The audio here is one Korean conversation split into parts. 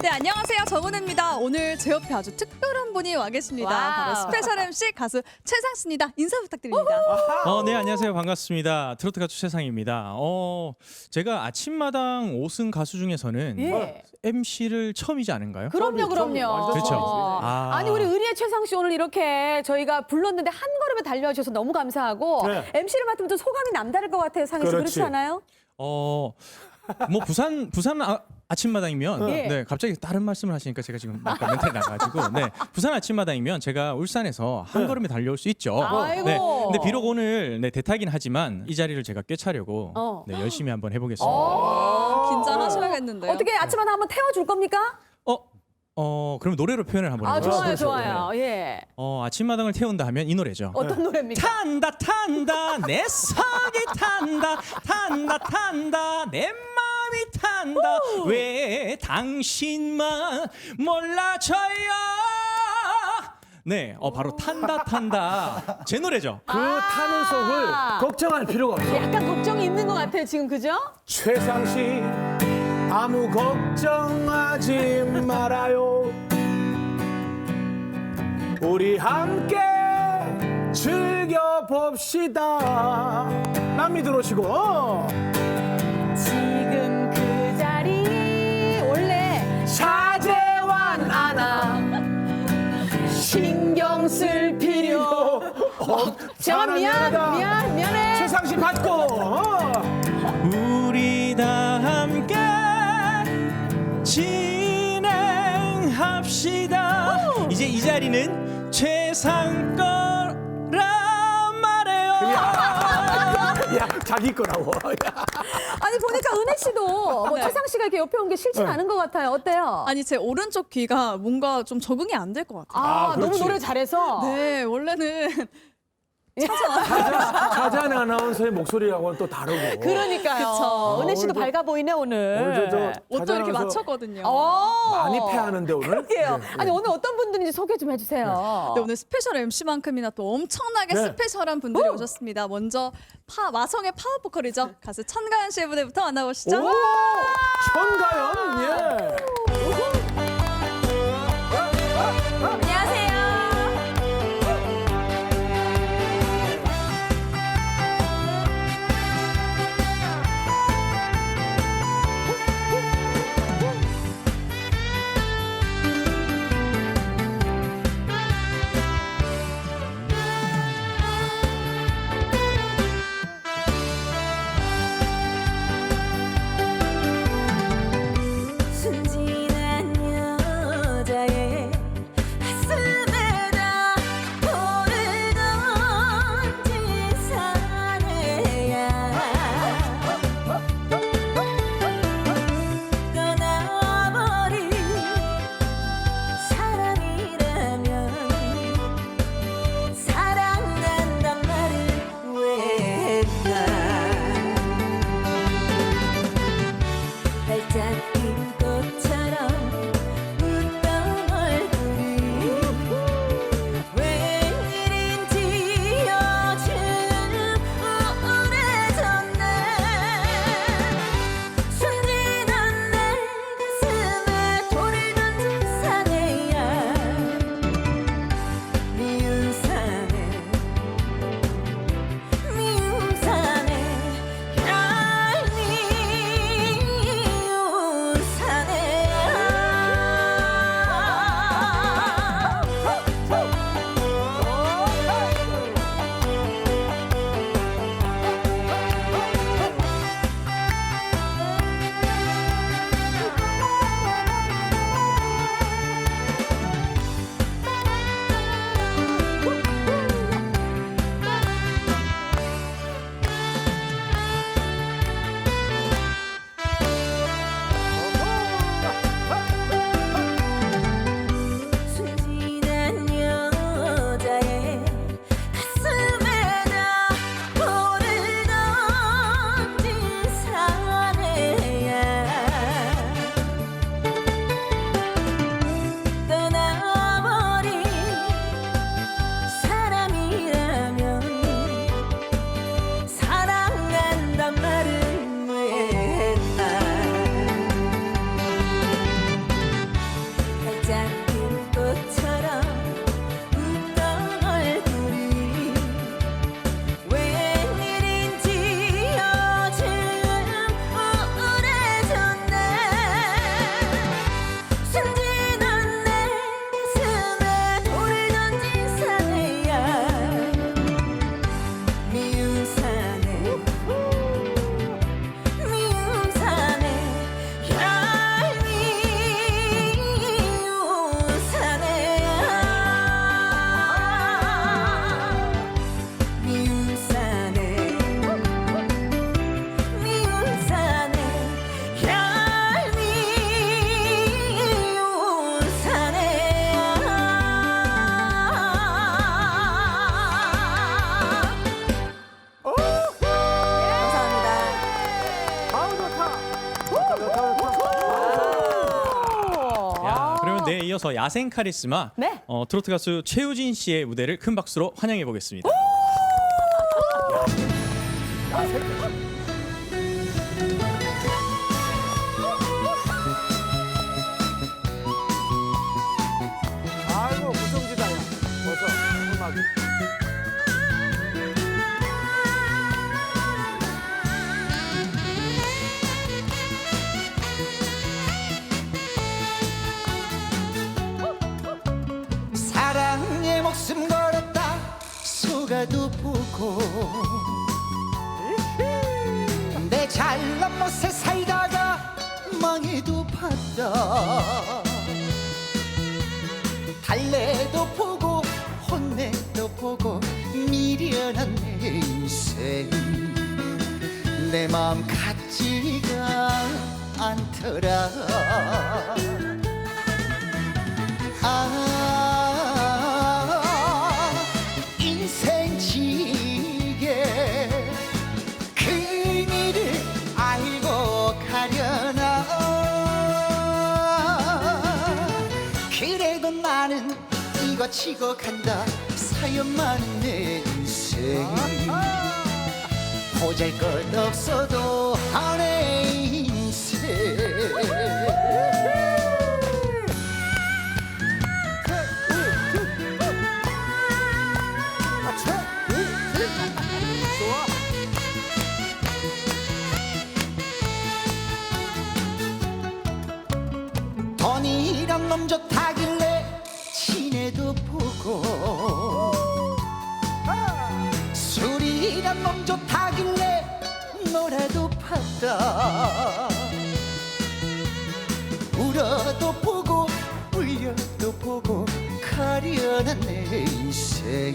네, 안녕하세요. 정은혜입니다. 오늘 제 옆에 아주 특별한 분이 와 계십니다. 와우. 바로 스페셜 MC 가수 최상 씨입니다. 인사 부탁드립니다. 어, 네, 안녕하세요. 반갑습니다. 트로트 가수 최상입니다. 어, 제가 아침마당 5승 가수 중에서는 예. MC를 처음이지 않은가요? 그럼요, 그럼요. 그렇죠. 어. 아. 아니 우리 의리의 최상 씨 오늘 이렇게 저희가 불렀는데 한 걸음에 달려주셔서 너무 감사하고 네. MC를 맡으면 또 소감이 남다를 것 같아요, 상희 씨 그렇지. 그렇지 않아요? 어, 뭐 부산 부산 아, 아침마당이면 예. 네 갑자기 다른 말씀을 하시니까 제가 지금 약간 멘탈이 나가지고 네 부산 아침마당이면 제가 울산에서 한 걸음에 달려올 수 있죠. 아이고. 네, 근데 비록 오늘 네 대타긴 하지만 이 자리를 제가 꿰차려고 어. 네 열심히 한번 해보겠습니다. 어. 긴장하셔야겠는데요. 어떻게 아침마다 한번 태워줄 겁니까? 어, 어, 그럼 노래로 표현을 한번 아 해보겠습니다. 좋아요, 그렇죠. 좋아요. 예. 어, 아침마당을 태운다 하면 이 노래죠. 어떤 노래입니까? 탄다 탄다 내 속이 탄다 탄다 탄다 내 마음이 탄다 왜 당신만 몰라줘요 네, 어 바로 탄다 탄다 제 노래죠. 그 타는 속을 아. 걱정할 필요가 없어. 약간 걱정이 있는 것 같아요, 지금 그죠? 최상시 아무 걱정하지 말아요. 우리 함께 즐겨 봅시다. 남미 들어오시고. 지금 안아 신경 쓸 필요 제가 미안 미안 미안해 최상시 받고. 어. 우리 다 함께 진행합시다. 이제 이 자리는 최상 거란 말해요. 야 자기 거라고. 야. 아니 보니까 은혜 씨도 뭐 네. 최상 씨가 이렇게 옆에 온 게 싫지 네. 않은 것 같아요 어때요? 아니 제 오른쪽 귀가 뭔가 좀 적응이 안 될 것 같아요. 아, 아, 너무 그렇지. 노래 잘해서 네, 원래는 사잔 아나운서의 목소리하고는 또 다르고. 그러니까요 그쵸. 은혜 씨도 오늘 저- 밝아 보이네 오늘 오늘 저, 저 옷도 사잔 이렇게 아나운서 맞췄거든요. 어. 많이 패하는데 오늘. 그러게요 네, 네. 아니 오늘 어떤 분들인지 소개 좀 해주세요 네, 오늘 스페셜 MC만큼이나 또 엄청나게 네. 스페셜한 분들이 오셨습니다. 먼저 파, 마성의 파워 보컬이죠. 가수 천가연 씨의 무대부터 만나보시죠. 오! 천가연 예. olacak 야생 카리스마 네. 어, 트로트 가수 최우진 씨의 무대를 큰 박수로 환영해 보겠습니다. 아이 내 잘난 못에 살다가 망해도 봤다. 달래도 보고 혼내도 보고 미련한 내 인생. 내 마음 같지가 않더라. 아 이거 치고 간다. 사연 많은 내 인생 보잘 것 없어도 아내 인생. 돈이란 놈 좋다 봤다 울어도 보고 울려도 보고 가련한 내 인생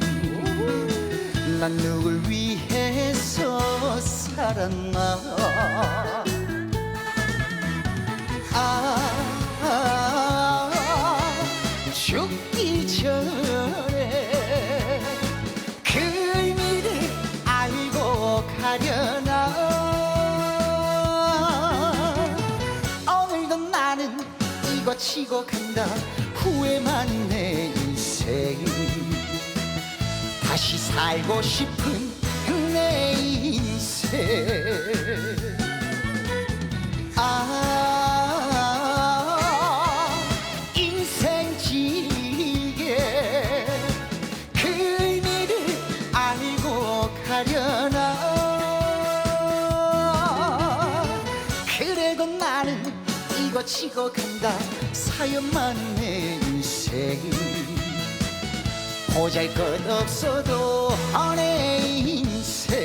난 누굴 위해서 살았나? 아, 아, 치고 간다. 후회만 내 인생 다시 살고 싶은 내 인생. 아 인생지게. 그 의미를 알고 가려나. 그래도 나는 이거 치고 간다 사연만 내 인생 보잘것 없어도 내 인생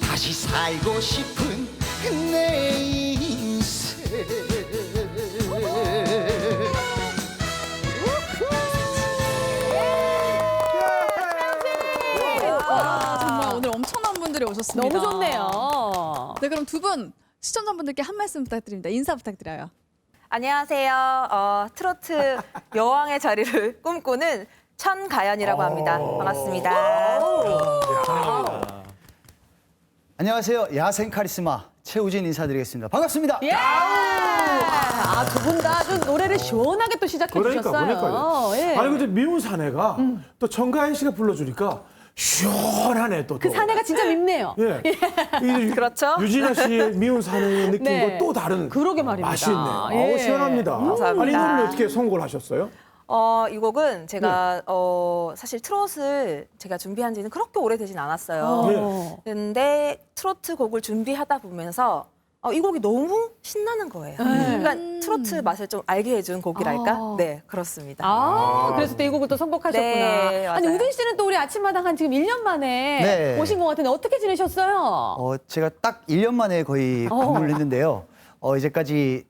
다시 살고 싶은 내 인생 와, 정말 오늘 엄청난 분들이 오셨습니다. 너무 좋네요. 네, 그럼 두 분 시청자분들께 한 말씀 부탁드립니다. 인사 부탁드려요. 안녕하세요. 어, 트로트 여왕의 자리를 꿈꾸는 천가연이라고 합니다. 반갑습니다. 안녕하세요 야생 카리스마 최우진 인사드리겠습니다 반갑습니다 예! 아, 두 분 다 아주 노래를 시원하게 또 시작해 그러니까 주셨어요. 그러니까요. 예. 아니 근데 미운 사내가 또 정가연 씨가 불러주니까 시원하네 또. 그 또. 사내가 진짜 밉네요. 예. 이 그렇죠? 유진아 씨의 미운 사내의 느낌과 네. 또 다른 그러게 말입니다. 맛이 있네요. 예. 어우, 시원합니다. 감사합니다. 아니 이 노래를 어떻게 선곡을 하셨어요? 어, 이 곡은 제가 어, 사실 트롯을 제가 준비한 지는 그렇게 오래되진 않았어요. 어. 근데 트로트 곡을 준비하다 보면서 어, 이 곡이 너무 신나는 거예요. 그러니까 트로트 맛을 좀 알게 해준 곡이랄까? 아. 네, 그렇습니다. 아, 그래서 또 이 곡을 또 선곡하셨구나. 네, 아니, 맞아요. 우리 아침마당 한 지금 1년 만에 네. 오신 것 같은데 어떻게 지내셨어요? 어, 제가 딱 1년 만에 거의 방문을 했는데요. 어, 이제까지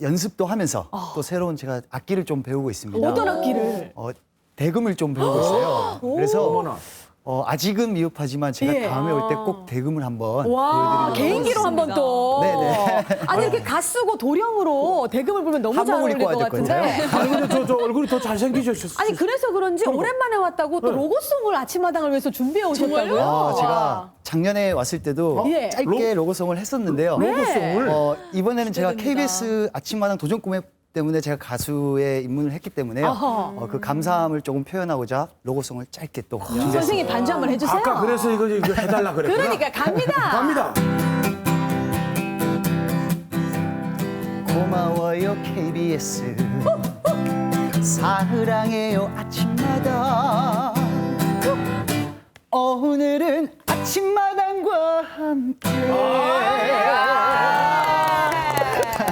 연습도 하면서 또 새로운 제가 악기를 좀 배우고 있습니다. 어떤 악기를? 어, 대금을 좀 배우고 있어요. 그래서 어머나. 어, 아직은 미흡하지만 제가 예. 다음에 올 때 꼭 대금을 한번 와 보여드리도록 개인기로 한 번 또. 네네. 아니 이렇게 가 쓰고 도령으로 대금을 부르면 너무 잘 어울릴 입고 것 와야 될 같은데. 아니 근데 저, 저 얼굴이 더 잘생기셨어요. 아니 그래서 그런지 오랜만에 왔다고 또 로고송을 아침마당을 위해서 준비해 오셨다고요? 아, 제가 작년에 왔을 때도 예. 짧게 로 고송을 했었는데요. 로고송을? 어, 이번에는 제가 기대됩니다. KBS 아침마당 도전 꿈에 때문에 제가 가수에 입문을 했기 때문에요. 아하. 어, 그 감사함을 조금 표현하고자 로고송을 짧게 또 준비했습니다. 선생님 반주 한번 해주세요. 아까 그래서 이거, 이거 해달라 그랬구나. 그러니까 갑니다. 갑니다. 고마워요 KBS 사랑해요 아침마당 오늘은 아침마당과 함께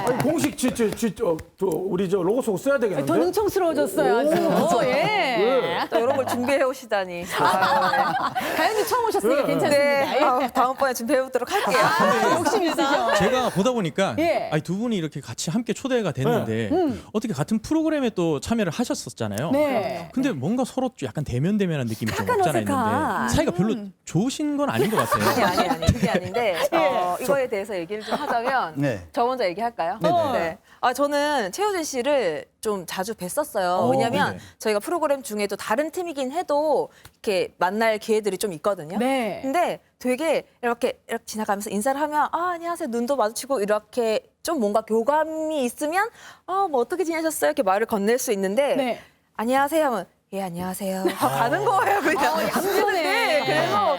아니, 공식 지, 지, 지, 어, 또 우리 저 로고송 써야 되겠는데? 더 능청스러워졌어요 아주. 예. 또 이런 걸 준비해 오시다니. 가연이 처음 오셨으니까 네. 괜찮습니다. 예. 아, 다음번에 준비해 보도록 할게요. 아, 욕심 있으셔. 제가 보다 보니까 예. 아니, 두 분이 이렇게 같이 함께 초대가 됐는데 어떻게 같은 프로그램에 또 참여를 하셨었잖아요. 네. 근데 뭔가 서로 좀 약간 대면대면한 느낌이 좀 약간 없잖아 어색한. 있는데 사이가 별로 좋으신 건 아닌 것 같아요. 아니 아니 아니 그게 아닌데 어, 이거에 대해서 얘기를 좀 하자면 네. 저 먼저 얘기할까요? 네 네. 아 저는 최효진 씨를 좀 자주 뵀었어요. 왜냐면 네네. 저희가 프로그램 중에도 다른 팀이긴 해도 이렇게 만날 기회들이 좀 있거든요. 네. 근데 되게 이렇게 이렇게 지나가면서 인사를 하면 아 안녕하세요 눈도 마주치고 이렇게 좀 뭔가 교감이 있으면 아 뭐 어떻게 지내셨어요 이렇게 말을 건넬 수 있는데 네. 안녕하세요 하면 예 안녕하세요 하고 가는 거예요 그냥 얌전해. 네, 그래서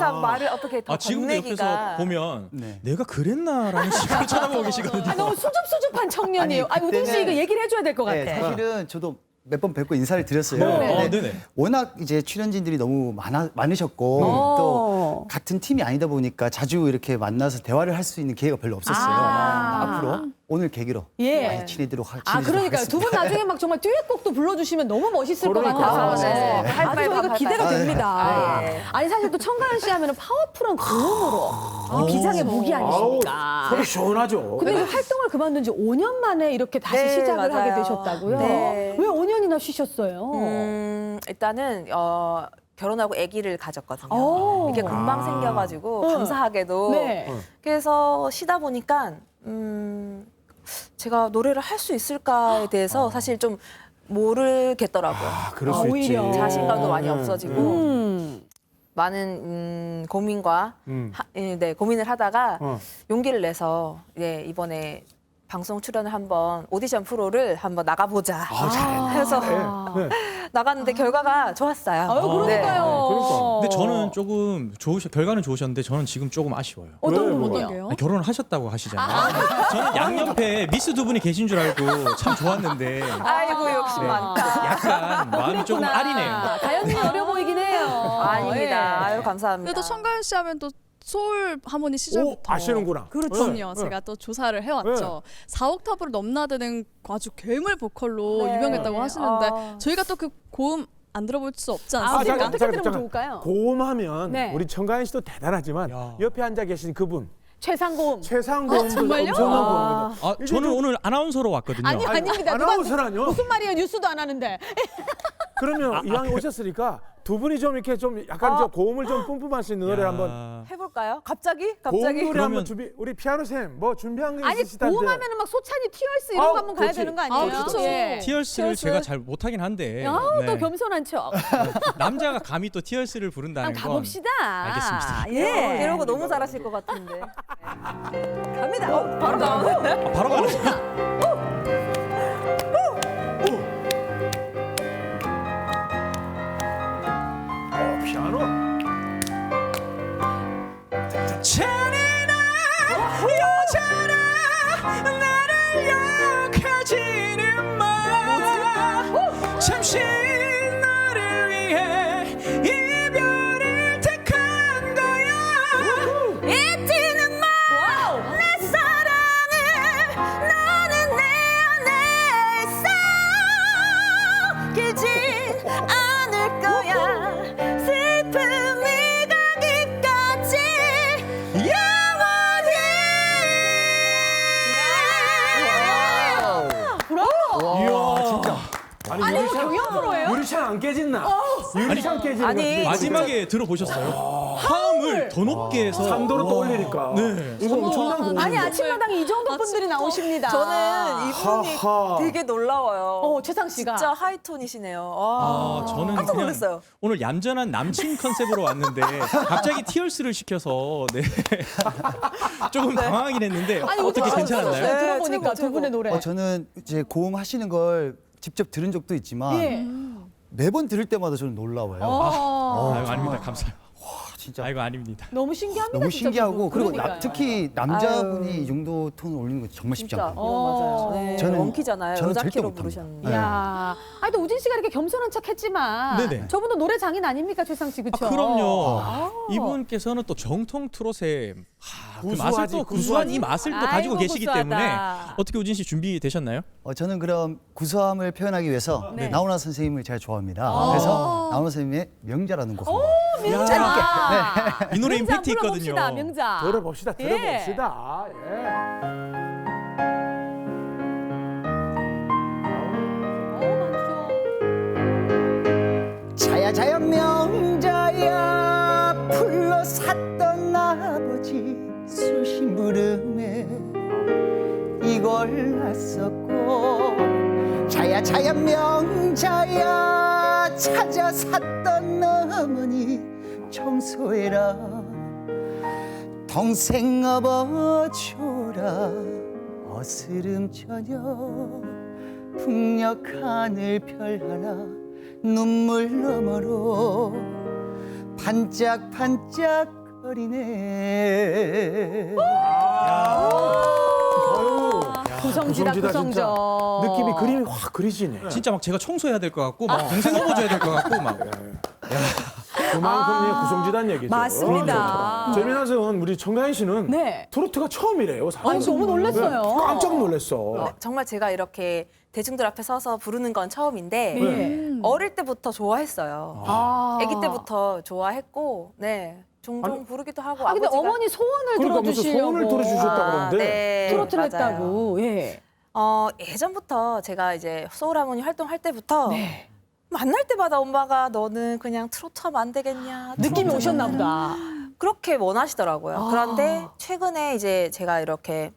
더 이상 말을 어떻게 더 아 지금도 옆에서 건네기가 보면 네. 내가 그랬나라는 식으로 쳐다보고 계시거든요. 아, 너무 수줍수줍한 청년이에요. 아니, 아, 우동 씨 그때는- 이거 얘기를 해줘야 될 것 같아. 네, 사실은 저도 몇 번 뵙고 인사를 드렸어요. 어, 근데 어, 네네. 워낙 이제 출연진들이 너무 많아, 많으셨고 어. 또 같은 팀이 아니다 보니까 자주 이렇게 만나서 대화를 할 수 있는 기회가 별로 없었어요. 아. 앞으로 오늘 계기로 예. 많이 친해지도록 하, 아, 친해지도록 그러니까요. 두 분 하겠습니다. 나중에 막 정말 듀엣곡도 불러주시면 너무 멋있을 것 그러니까. 같아서. 아, 네. 네. 할 아주 말, 저희가 할 기대가 말. 됩니다. 아, 예. 아니, 사실 또 청가연 씨 하면 파워풀한 고음으로 이 비장의 무기 아니십니까? 속이 시원하죠. 근데 이제 활동을 그만둔 지 5년 만에 이렇게 다시 네, 시작을 하게 맞아요. 되셨다고요? 네. 왜 5년이나 쉬셨어요? 음, 일단은 어, 결혼하고 아기를 가졌거든요. 오. 이게 금방 생겨가지고 응. 감사하게도 네. 그래서 쉬다 보니까 음, 제가 노래를 할 수 있을까에 대해서 사실 좀 모르겠더라고요. 아, 그럴 아, 수 있지. 오히려. 자신감도 많이 음, 없어지고 음. 많은 음, 고민과 음. 하- 예, 네, 고민을 하다가 어. 용기를 내서 예, 이번에 방송 출연을 한번 오디션 프로를 한번 나가보자 해서 네. 나갔는데 결과가 좋았어요. 아유, 그러니까요. 그러니까. 근데 저는 조금 좋으 결과는 좋으셨는데 저는 지금 조금 아쉬워요. 어떤 왜, 부분이요? 어떤 게요? 아니, 결혼을 하셨다고 하시잖아요. 저는 양옆에 미스 두 분이 계신 줄 알고 참 좋았는데 아이고 욕심 네. 많다. 약간 마음이 조금 아리네요. 가연님 어려 보이긴 해요. 아닙니다. 예. 아유 감사합니다. 그래도 청가연 씨 하면 또 소울 하모니 시절부터 오, 아시는구나. 그렇군요. 네, 제가 또 조사를 해왔죠. 4옥타브를 넘나드는 아주 괴물 보컬로 네. 유명했다고 하시는데 아. 저희가 또 그 고음 안 들어볼 수 없지 아, 않습니까? 잠깐, 어떻게 들으면 좋을까요? 고음하면 네. 우리 청가인 씨도 대단하지만 야. 옆에 앉아 계신 그분 최상고음. 최상고음도 정말요? 엄청난 고음이거든. 아, 저는 오늘 아나운서로 왔거든요. 아니, 아닙니다. 누가 아나운서라뇨? 무슨 말이에요? 뉴스도 안 하는데. 그러면 이왕 오셨으니까 두 분이 좀 이렇게 좀 약간 저 고음을 좀 뿜뿜할 수 있는 노래 한번 해볼까요? 갑자기? 고음 갑자기? 노래 그러면- 한번 준비 우리 피아노 쌤뭐 준비한 게 아니, 있으시다는데 고음하면은 막 소찬이 티얼스 이런 아우, 거 한번 가야 그렇지. 되는 거 아니에요? 아우, 그렇죠. 예. 티얼스를 티얼스. 제가 잘 못하긴 한데 아우, 또 네. 겸손한 척. 남자가 감히 또 티얼스를 부른다는 한번 건 가봅시다. 알겠습니다. 예. 이런 거 너무 잘하실 것 같은데. 갑니다. 어, 바로 나오네. 아, 바로 가는 아니, 아니, 이거 씨 경연 프로예요? 유리창 안 깨진나? 유리창 깨지는 아니, 거 마지막에 들어보셨어요? 화음을 더 높게 해서 3도로 또 올리니까. 네. 이거 엄청난 공. 아니 아침마당에 이 정도 분들이 나오십니다. 저는 이분이 하하. 되게 놀라워요. 어 최상 씨가 진짜 하이톤이시네요. 아, 와. 저는 깜짝 그냥 놀랐어요. 오늘 얌전한 남친 컨셉으로 왔는데 갑자기 티얼스를 시켜서 네. 조금 당황하긴 했는데 아니 어떻게 괜찮았나요? 네, 들어보니까 최고, 두 최고. 분의 노래. 어, 저는 이제 고음 하시는 걸 직접 들은 적도 있지만 예. 매번 들을 때마다 저는 놀라워요. 어. 아닙니다. 감사해요. 아, 진짜 아이고 아닙니다. 너무 신기합니다. 너무 진짜 신기하고. 그리고 나- 그러니까요. 특히 남자분이 이 정도 톤을 올리는 거 정말 쉽지 진짜. 않거든요. 어. 맞아요. 네, 저는- 원키잖아요. 저는 여자 절대 키로 못합니다. 부르셨는데. 네. 야, 아니 또 우진 씨가 이렇게 겸손한 척했지만 네네. 저분도 노래 장인 아닙니까 최상 씨 그렇죠? 아, 그럼요. 이분께서는 또 정통 트롯의 하, 그 맛을 구수하지, 또 구수한 구수하지. 이 맛을 또 가지고 아이고, 계시기 구수하다. 때문에 어떻게 우진 씨 준비되셨나요? 어, 저는 그럼 구수함을 표현하기 위해서 네. 나훈아 선생님을 제일 좋아합니다. 그래서 나훈아 선생님의 명자라는 곡 한번 명자. 짧게. 이 노래 명자 임팩트 있거든요. 불러봅시다, 명자. 들어봅시다. 예. 들어봅시다. 예. 자야 자야 명자야 풀러 샀던 아버지 수신 부름에 이걸 났었고 자야 자야 명자야 찾아 샀던 어머니 청소해라 동생 업어줘라 어스름 저녁 풍력 하늘 별 하나 눈물 너머로 반짝반짝 거리네 아유. 구성지다 구성지다. 진짜. 느낌이 그림이 확 그리지네. 진짜 막 제가 청소해야 될 것 같고 막 동생 업어줘야 될 것 같고 막 그만큼 구성지단 얘기죠. 맞습니다. 그렇죠. 점은 우리 정가인 씨는 네. 트로트가 처음이래요. 사실. 아니 너무 놀랐어요. 네, 깜짝 놀랐어. 네, 정말 제가 이렇게 대중들 앞에 서서 부르는 건 처음인데 네. 어릴 때부터 좋아했어요. 아. 아기 때부터 좋아했고, 네 종종 아니, 부르기도 하고 아 근데 아버지가 어머니 소원을 그러니까 들어주시려고 소원을 들어주셨다 아, 그러는데. 네, 트로트를 맞아요. 했다고. 예. 어 예전부터 제가 이제 소울 하모니 활동할 때부터 네. 만날 때마다 엄마가 너는 그냥 트로트 하면 안 되겠냐 느낌이 트로트는 오셨나 보다. 그렇게 원하시더라고요. 아. 그런데 최근에 이제 제가 이렇게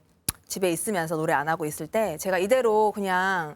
집에 있으면서 노래 안 하고 있을 때 제가 이대로 그냥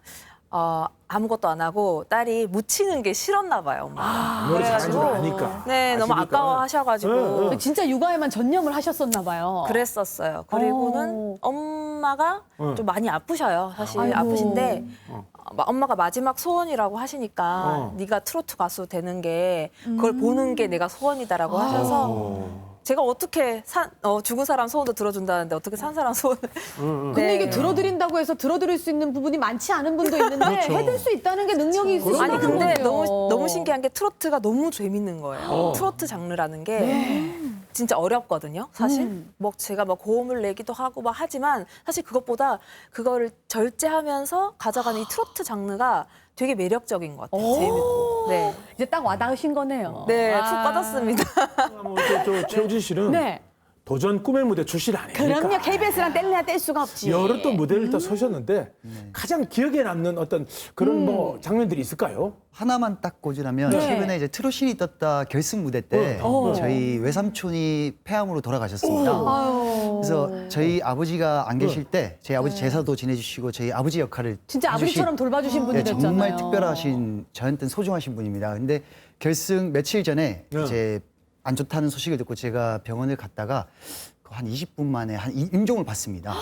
어, 아무것도 안 하고 딸이 묻히는 게 싫었나 봐요, 엄마. 노래 잘하는 줄 아니까. 네, 너무 아시니까. 아까워하셔가지고 네, 네. 진짜 육아에만 전념을 하셨었나 봐요. 그랬었어요. 그리고는 어. 엄마가 네. 좀 많이 아프셔요. 사실 아이고. 아프신데 어. 어, 마- 엄마가 마지막 소원이라고 하시니까 어. 네가 트로트 가수 되는 게 그걸 보는 게 내가 소원이다라고 하셔서 어. 제가 어떻게 산, 어, 죽은 사람 소원도 들어준다는데 어떻게 산 사람 소원을. 근데 네. 이게 들어드린다고 해서 들어드릴 수 있는 부분이 많지 않은 분도 있는데 그렇죠. 해줄 수 있다는 게 능력이 있으신 아니 거예요. 근데 너무 너무 신기한 게 트로트가 너무 재밌는 거예요. 어. 트로트 장르라는 게 진짜 어렵거든요. 사실 음. 뭐 제가 막 고음을 내기도 하고 막 하지만 사실 그것보다 그거를 절제하면서 가져가는 이 트로트 장르가 되게 매력적인 것 같아요. 오. 재밌고. 네, 이제 딱 와닿으신 거네요. 네, 아. 푹 빠졌습니다. 뭐 저, 저 최우진 씨는 네. 도전 꿈의 무대 출신 아닙니까? 그럼요. KBS랑 뗄래야 뗄 수가 없지. 여러 또 무대를 또 서셨는데 가장 기억에 남는 어떤 그런 뭐 장면들이 있을까요? 하나만 딱 꽂으라면 네. 최근에 이제 트로신이 떴다 결승 무대 때 어. 저희 외삼촌이 폐암으로 돌아가셨습니다. 아유. 그래서 저희 아버지가 안 계실 때 저희 아버지 제사도 지내주시고 저희 아버지 역할을 진짜 해주신 아버지처럼 돌봐주신 분이 네, 됐잖아요. 정말 특별하신 저한테는 소중하신 분입니다. 근데 결승 며칠 전에 네. 이제 안 좋다는 소식을 듣고 제가 병원을 갔다가 한 20분 만에 한 이- 임종을 받습니다.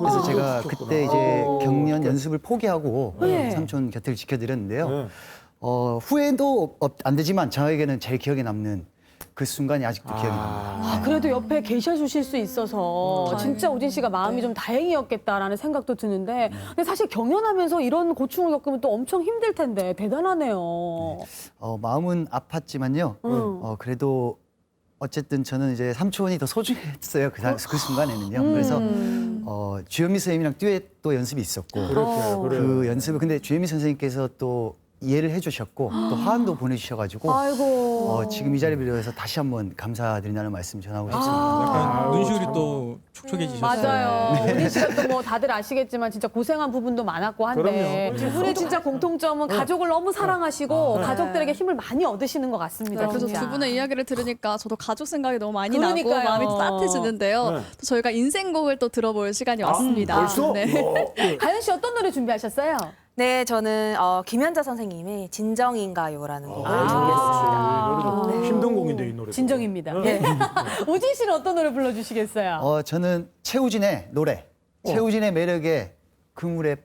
그래서 제가 그때 이제 경련 연습을 포기하고 네. 삼촌 곁을 지켜드렸는데요. 네. 어, 후회도 없- 안 되지만 저에게는 제일 기억에 남는 그 순간이 아직도 기억이 납니다. 아, 그래도 옆에 계셔 주실 수 있어서 진짜 오진 씨가 마음이 좀 다행이었겠다라는 생각도 드는데 근데 사실 경연하면서 이런 고충을 겪으면 또 엄청 힘들 텐데 대단하네요. 어, 마음은 아팠지만요. 음. 어, 그래도 어쨌든 저는 이제 삼촌이 더 소중했어요. 그, 당- 그 순간에는요. 음. 그래서 어, 주현미 선생님이랑 듀엣도 연습이 있었고 그래. 그 연습을 근데 주현미 선생님께서 또 이해를 해주셨고 또 화환도 보내주셔가지고 아이고. 어, 지금 이 자리 빌려서 다시 한번 감사드린다는 말씀 전하고 싶습니다. 약간 눈시울이 또 촉촉해지셨어요. 맞아요. 우리 씨가 또뭐 다들 아시겠지만 진짜 고생한 부분도 많았고 한데 그럼요. 두 분의 진짜 공통점은 가족을 너무 사랑하시고 가족들에게 힘을 많이 얻으시는 것 같습니다. 네, 그래서 진짜. 두 분의 이야기를 들으니까 저도 가족 생각이 너무 많이 그러니까요. 나고 마음이 또 따뜻해지는데요. 네. 또 저희가 인생곡을 또 들어볼 시간이 왔습니다. 벌써? 네. 어, 예. 가연 씨 어떤 노래 준비하셨어요? 네, 저는 어, 김현자 선생님의 진정인가요라는 곡을 아, 준비했습니다. 이 노래도 힘든 곡인데 이 노래. 진정입니다. 네. 네. 우진 씨는 어떤 노래 불러주시겠어요? 어, 저는 최우진의 노래, 최우진의 매력에 그물에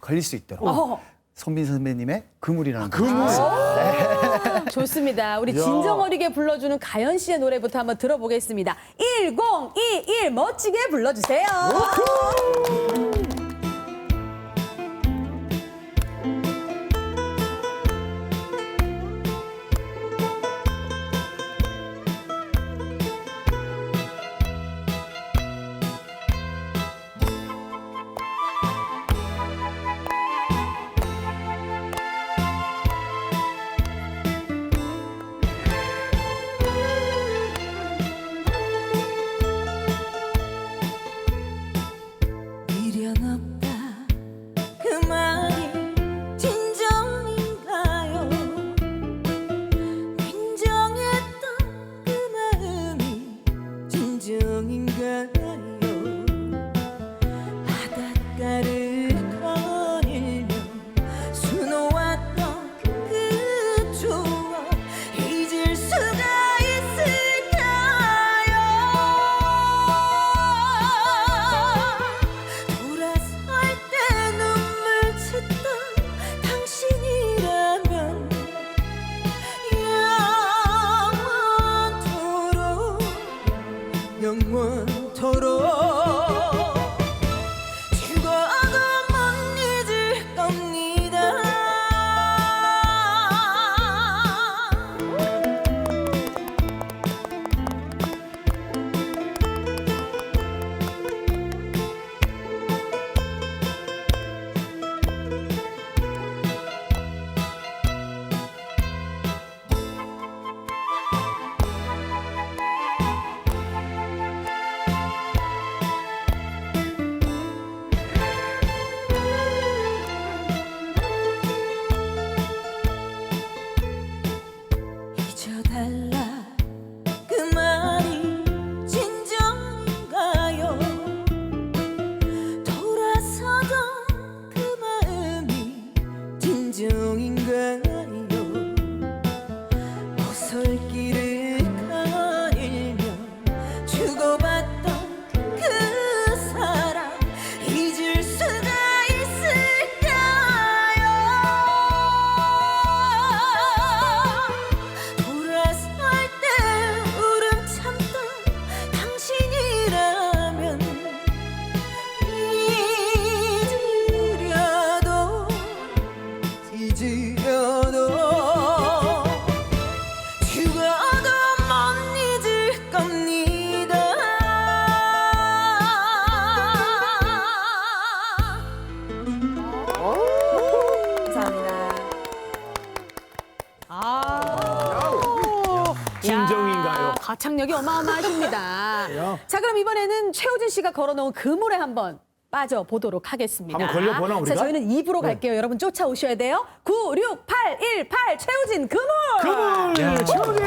걸릴 수 있도록 어. 손민 선배님의 그물이라는 곡. 그물. 좋습니다. 우리 야. 진정 어리게 불러주는 가연 씨의 노래부터 한번 들어보겠습니다. 1021 멋지게 불러주세요. 이번에는 최우진 씨가 걸어놓은 그물에 한번 빠져보도록 하겠습니다. 한번 걸려보나, 우리가? 자, 저희는 2부로 갈게요. 여러분 쫓아오셔야 돼요. 9, 6, 8, 1, 8 최우진 그물! 그물 최우진.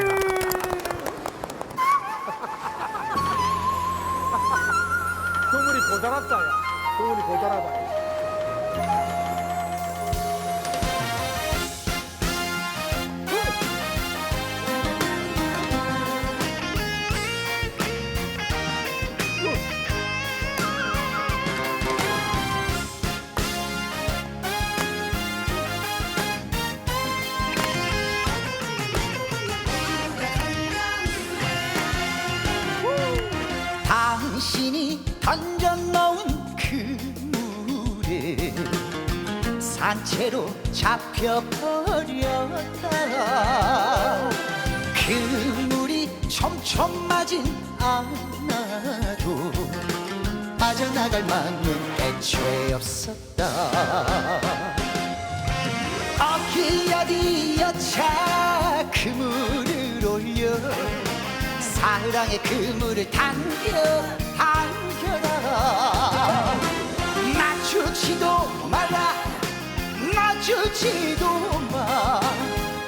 그물이 고달았다 야. 그물이 고달하다. 단 채로 잡혀버렸다. 그물이 촘촘 맞진 않아도 빠져나갈 만은 애초에 없었다. 어기어디여차 그물을 올려 사랑의 그물을 당겨 당겨라 마주치도 말라. 주치도 마.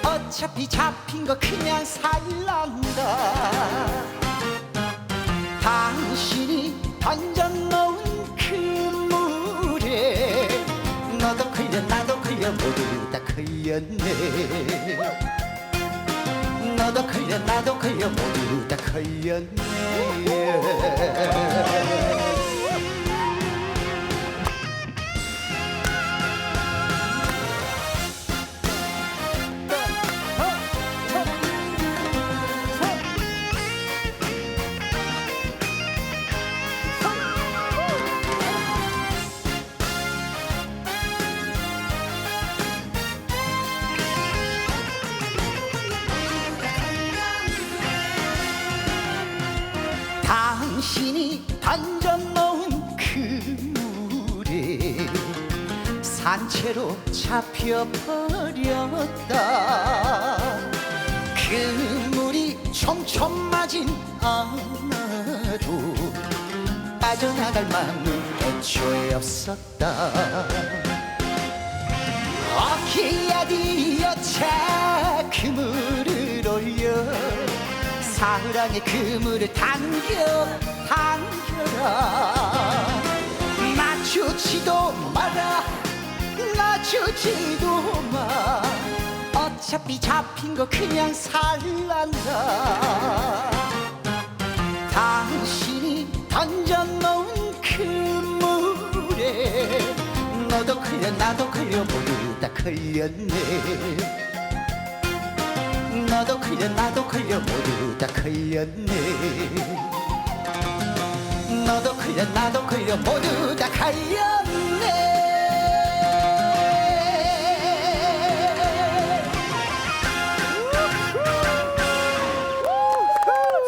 어차피 잡힌 거 그냥 살란다. 당신이 던져놓은 그 물에 너도 걸려 나도 걸려 모두 다 걸렸네. 너도 걸려 나도 걸려 모두 다 걸렸네 잡혀버렸다. 그 물이 촘촘 맞진 않아도 빠져나갈 마음은 애초에 없었다. 어키야 디어차 그물을 올려 사랑의 그물을 당겨 당겨라. 마주치도 마라 마주치도 마. 어차피 잡힌 거 그냥 살란다. 당신이 던져놓은 그 물에 너도 걸려 나도 걸려 모두 다 걸렸네. 너도 걸려 나도 걸려 모두 다 걸렸네. 너도 걸려 나도 걸려 모두 다 걸렸네